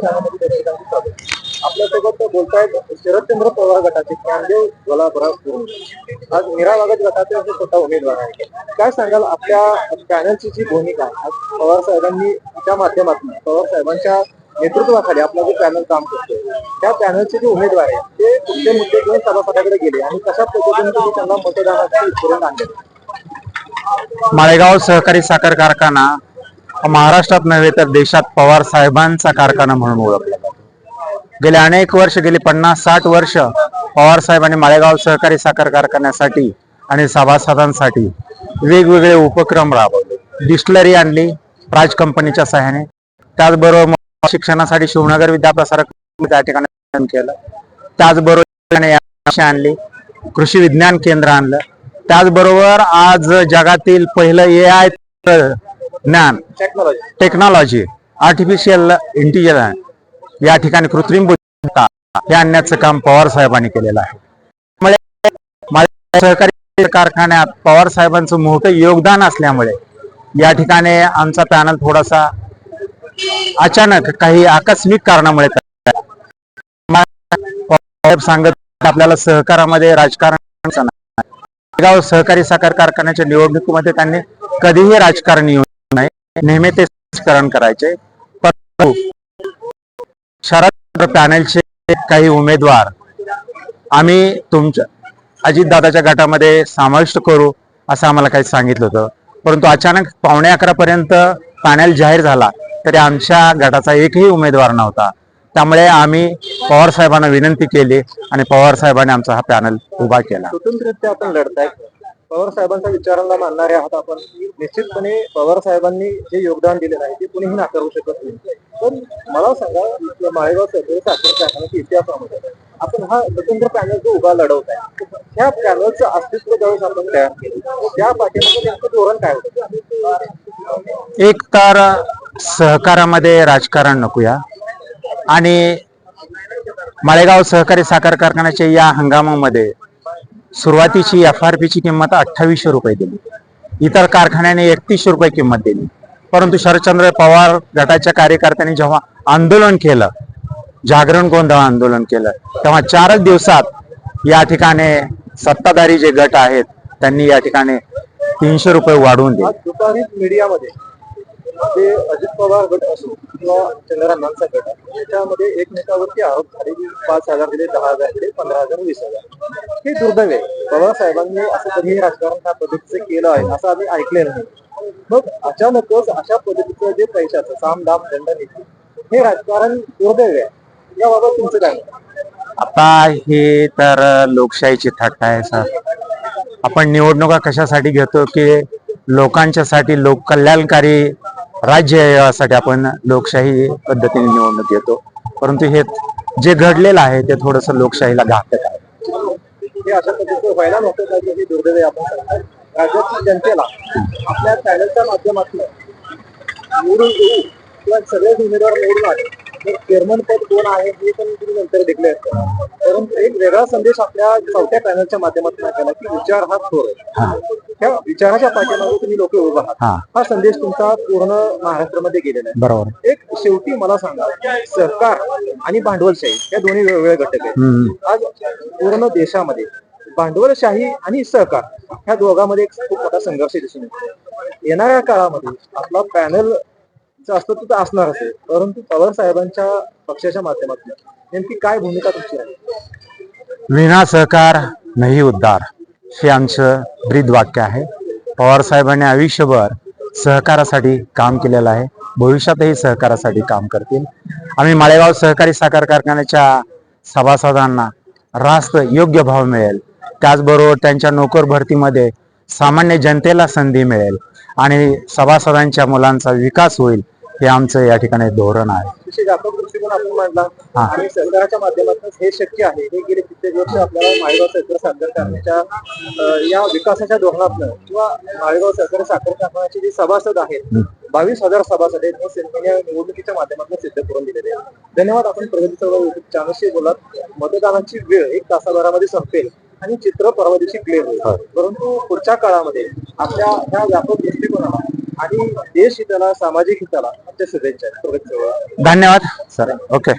चॅनलमध्ये दर्शकांचं आपल्यासोबत बोलतायत शरदचंद्र पवार गटाचे ज्ञानदेव गोलाबराव आज मीरा गटाचे असे स्वतः उमेदवार आहे काय सांगाल आपल्या पॅनलची जी भूमिका आहे? आज पवार साहेबांनी त्या माध्यमातून पवार साहेबांच्या नेतृत्वाखाली आपला जो पॅनल काम करतोय त्या पॅनलचे जे उमेदवार आहेत ते कुठले मुद्दे घेऊन सभासदाकडे गेले आणि कशा पद्धतीने तुम्ही त्यांना मतदानाचे इच्छुक आणले? माळेगाव सहकारी साखर कारखाना महाराष्ट्रात नव्हे तर देशात पवार साहेबांचा कारखाना म्हणून ओळखला जातो. गेले अनेक वर्ष गेली पन्नास साठ वर्ष पवार साहेबांनी माळेगाव सहकारी साखर कारखान्यासाठी आणि सभासदांसाठी वेगवेगळे उपक्रम राबवले. डिस्टलरी आणली प्राज कंपनीच्या सहाय्याने. त्याचबरोबर शिक्षणासाठी शिवनगर विद्याप्रसारक त्या ठिकाणी केलं. त्याचबरोबर आणली. कृषी विज्ञान केंद्र आणलं. त्याचबरोबर आज जगातील पहिलं ए आय ज्ञान टेक्नॉलॉजी टेक्नॉलॉजी आर्टिफिशियल इंटेलिजन्स या ठिकाणी कृत्रिम बुद्धिमत्ता हे आणण्याचं काम पवार साहेबांनी केलेलं आहे. त्यामुळे माझ्या सहकारी कारखान्यात पवार साहेबांचं मोठं योगदान असल्यामुळे या ठिकाणी आमचा पॅनल थोडासा अचानक काही आकस्मिक कारणामुळे साहेब सांगत आपल्याला सहकारामध्ये राजकारण गाव सहकारी साखर कारखान्याच्या निवडणुकीमध्ये त्यांनी कधीही राजकारण येऊ नेहमी ते संस्करण करायचे. परंतु शरद पॅनेलचे काही उमेदवार आम्ही तुमच्या अजितदादाच्या गटामध्ये समाविष्ट करू असं आम्हाला काही सांगितलं होतं. परंतु अचानक पावणे अकरापर्यंत पर्यंत जाहीर झाला तरी आमच्या गटाचा एकही उमेदवार नव्हता. त्यामुळे आम्ही पवार साहेबांना विनंती केली आणि पवार साहेबांनी आमचा हा पॅनल उभा केला. स्वतंत्ररित्या आपण लढताय. पवार साहेबांच्या विचारांना मानणारे आहात आपण. निश्चितपणे पवार साहेबांनी जे योगदान दिलेलं आहे ते कुणीही नाकारू शकत नाही. पण मला सांगा माळेगाव सहकारी साखर कारखान्याच्या इतिहासामध्ये आपण हा स्वतंत्र पॅनल जो उभा लढवत आहे त्या पॅनलचं अस्तित्व ज्यावेळेस आपण तयार केलं त्या पाठीमध्ये नेमकं धोरण काय होतं? एक तर सहकारामध्ये राजकारण नकोया आणि माळेगाव सहकारी साखर कारखान्याच्या या हंगामामध्ये सुरुवातीची एफ आर पीची किंमत अठ्ठावीसशे रुपये दिली. इतर कारखान्याने एकतीसशे रुपये किंमत दिली. परंतु शरदचंद्र पवार गटाच्या कार्यकर्त्यांनी जेव्हा आंदोलन केलं जागरण गोंधळ आंदोलन केलं तेव्हा चारच दिवसात या ठिकाणी सत्ताधारी जे गट आहेत त्यांनी या ठिकाणी तीनशे रुपये वाढवून दिले. दुपारी मीडियामध्ये अजित पवार गट असो किंवा चंद्रकांतांचा गट असो त्याच्यामध्ये एकमेकावरती आरोप झाले पाच हजार दिले दहा हजार दिले पंधरा हजार वीस हजार. हे दुर्दैव आहे. बाबासाहेबांनी साहेबांनी असं कधी राजकारण ह्या पद्धतीचं केलं आहे असं आम्ही ऐकलेलं नाही. मग अचानकच अशा पद्धतीचं जे पैशाचं साम दाम दंड नीती हे राजकारण दुर्दैव आहे. याबाबत तुमचं काय आता हे तर लोकशाहीची थट्टा आहे सर. आपण निवडणुका कशासाठी घेतो की लोकांच्यासाठी लोक कल्याणकारी राज्य यासाठी आपण लोकशाही पद्धतीने निवडणूक घेतो. परंतु हे जे घडलेलं आहे ते थोडस लोकशाहीला घातक आहे. अशा पद्धतीचं व्हायला दुर्दैव आपण राज्यातील जनतेला आपल्या चॅनलच्या माध्यमातून निवडून येऊ किंवा सगळेच उमेदवार निवडून आले चेअरमन पद कोण आहे हे पण तुम्ही नंतर डिक्लेअर करा. परंतु एक वेगळा संदेश आपल्या चौथ्या पॅनलच्या माध्यमातून आला की विचार हा थोर आहे. त्या विचाराच्या पाठीमागे तुम्ही लोक उभा आहात. हा. संदेश तुमचा पूर्ण महाराष्ट्रामध्ये गेलेला आहे. बरोबर. एक शेवटी मला सांगा सरकार आणि भांडवलशाही या दोन्ही वेगवेगळे घटक आहेत. आज पूर्ण देशामध्ये भांडवलशाही आणि सहकार ह्या दोघांमध्ये एक खूप मोठा संघर्ष दिसून येतो. येणाऱ्या काळामध्ये आपला पॅनल अस्तित्व तर असणार असेल परंतु पवार साहेबांच्या पक्षाच्या माध्यमातून नेमकी काय भूमिका तुमची आहे? विना सहकार नाही उद्धार. हे आमचं ब्रीद वाक्य आहे. पवार साहेबांनी आयुष्यभर सहकारासाठी काम केलेलं आहे. भविष्यातही सहकारासाठी काम करतील. आम्ही माळेगाव सहकारी साखर कारखान्याच्या सभासदांना रास्त योग्य भाव मिळेल. त्याचबरोबर त्यांच्या नोकर भरतीमध्ये सामान्य जनतेला संधी मिळेल. आणि सभासदांच्या मुलांचा विकास होईल हे आमचं या ठिकाणी धोरण आहे. विशेष दृष्टिकोन आपण मांडला. हा. आणि सरकारच्या माध्यमातून हे शक्य आहे. हे गेले कित्येक वर्ष आपल्याला माळेगाव सहकारी साखर कारखान्याच्या अं, या विकासाच्या धोरणातनं किंवा माळेगाव सहकारी साखर कारखान्याचे जे सभासद आहेत बावीस हजार सभासद आहेत हे सेंट्रल निवडणुकीच्या माध्यमातून सिद्ध करून दिलेले धन्यवाद आपण प्रगती चळवळ युट्यूब चॅनलशी बोलात. मतदानाची वेळ एक तासाभरामध्ये संपेल. आणि चित्र परवा दिवशी क्लिअर होईल. परंतु पुढच्या काळामध्ये आपल्या ह्या व्यापक दृष्टिकोनाला आणि देश हिताला सामाजिक हिताला आमच्या शुभेच्छा. धन्यवाद. Sir okay